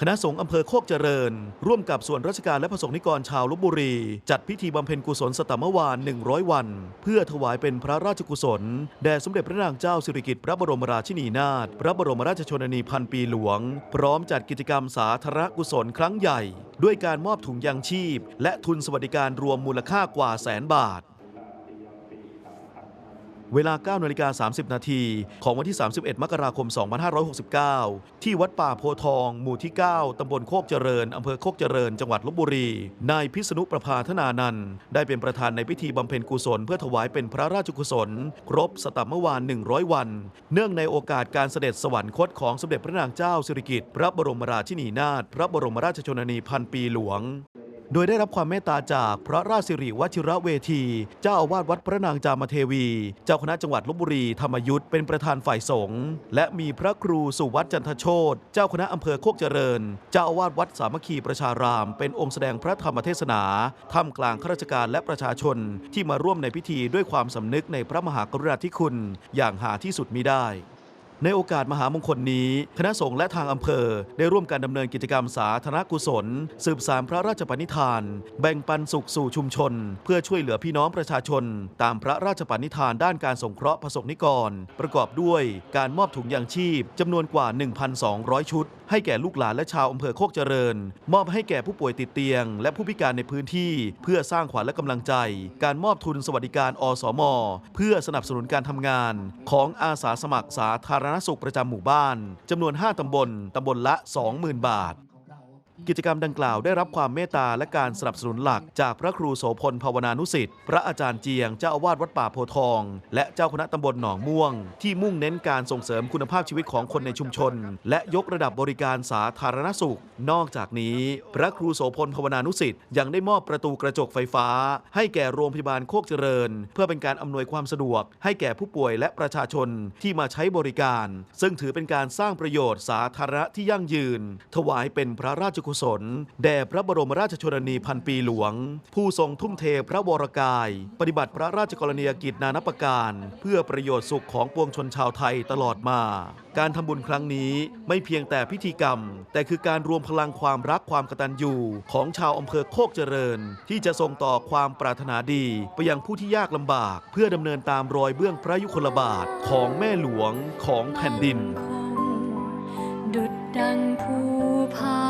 คณะสงฆ์อำเภอโคกเจริญ ร่วมกับส่วนราชการและประสงค์นิกรชาวลบบุรี จัดพิธีบำเพ็ญกุศลสตมวาน 100 วัน เพื่อถวายเป็นพระราชกุศล แด่สมเด็จพระนางเจ้าสิริกิติ์พระบรมราชินีนาถพระบรมราชชนนีพันปีหลวง พร้อมจัดกิจกรรมสาธารณกุศลครั้งใหญ่ ด้วยการมอบถุงยางชีพ และทุนสวัสดิการรวมมูลค่ากว่าแสนบาท เวลา9นาฬิกา30 นาทีของวันที่ 31 มกราคม 2569 ที่วัดป่าโพทอง หมู่ที่ 9 ตำบลโคกเจริญ อำเภอโคกเจริญ จังหวัดลบบุรี นายพิษณุประภาธนานันท์ได้เป็นประธานในพิธีบำเพ็ญกุศล เพื่อถวายเป็นพระราชกุศล ครบสตัมเมื่อวาน 100 วัน เนื่องในโอกาสการเสด็จสวรรคตของสมเด็จพระนางเจ้าสิริกิติ์พระบรมราชินีนาถพระบรมราชชนนีพันปีหลวง โดยได้รับความเมตตาจากพระราชสิริวชิระเวที เจ้าอาวาสวัดพระนางจามเทวี เจ้าคณะจังหวัดลบบุรีธรรมยุทธเป็นประธานฝ่ายสงฆ์และมีพระครูสุวัตจันทโชตเจ้าคณะอำเภอโคกเจริญ เจ้าอาวาสวัดสามัคคีประชาราม เป็นองค์แสดงพระธรรมเทศนาท่ามกลางข้าราชการและประชาชนที่มาร่วมในพิธีด้วยความสำนึกในพระมหากรุณาธิคุณ อย่างหาที่สุดมิได้ ในโอกาสมหามงคลนี้ คณะสงฆ์และทางอำเภอ ได้ร่วมกันดำเนินกิจกรรมสาธารณกุศล สืบสารพระราชปณิธาน แบ่งปันสุขสู่ชุมชน เพื่อช่วยเหลือพี่น้องประชาชน ตามพระราชปณิธานด้านการสงเคราะห์ประสบนิกร ประกอบด้วยการมอบถุงยางชีพจำนวนกว่า 1,200 ชุด ให้แก่ลูกหลานและชาวอำเภอโคกเจริญ มอบให้แก่ผู้ป่วยติดเตียง และผู้พิการในพื้นที่ เพื่อสร้างขวัญและกำลังใจ การมอบทุนสวัสดิการอสม เพื่อสนับสนุนการทำงาน ของอาสาสมัครสาธารณสุขประจำหมู่บ้านจำนวน 5 ตำบล ตำบลละ 20,000 บาท กิจกรรมดังกล่าวได้รับความเมตตาและการสนับสนุนหลัก จากพระครูโสพลภาวนานุสิทธิ์พระอาจารย์เจียงเจ้าอาวาสวัดป่าโพทอง และเจ้าคณะตำบลหนองม่วง ที่มุ่งเน้นการส่งเสริมคุณภาพชีวิตของคนในชุมชน และยกระดับบริการสาธารณสุข นอกจากนี้ พระครูโสพลภาวนานุสิทธิ์ยังได้มอบประตูกระจกไฟฟ้า ให้แก่โรงพยาบาลโคกเจริญ เพื่อเป็นการอำนวยความสะดวก ให้แก่ผู้ป่วยและประชาชนที่มาใช้บริการ ซึ่งถือเป็นการสร้างประโยชน์สาธารณะที่ยั่งยืน ถวายเป็นพระราชกุศล แด่พระบรมราชชนนีพันปีหลวง ผู้ทรงทุ่มเทพระวรกาย ปฏิบัติพระราชกรณียกิจนานับประการ เพื่อประโยชน์สุขของปวงชนชาวไทยตลอดมา การทำบุญครั้งนี้ไม่เพียงแต่พิธีกรรม แต่คือการรวมพลังความรักความกตัญญูของชาวอำเภอโคกเจริญ ที่จะส่งต่อความปรารถนาดี ไปยังผู้ที่ยากลำบาก เพื่อดำเนินตามรอยเบื้องพระยุคลบาทของแม่หลวงของแผ่นดินดุดดังภูผา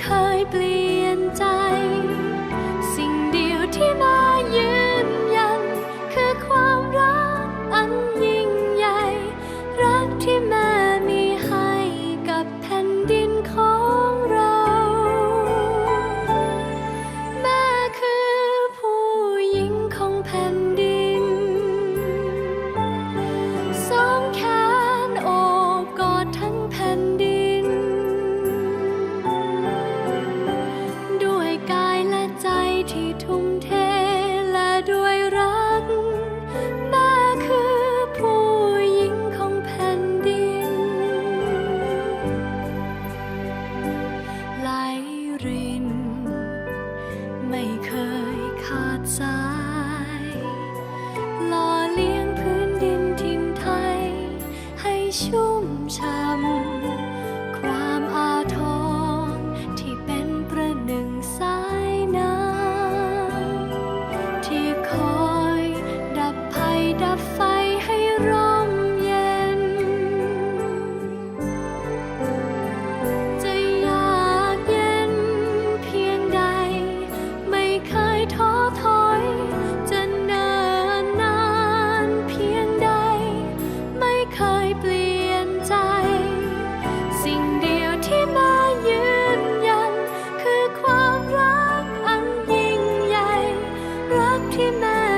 เคยเปลี่ยนใจ さ Mà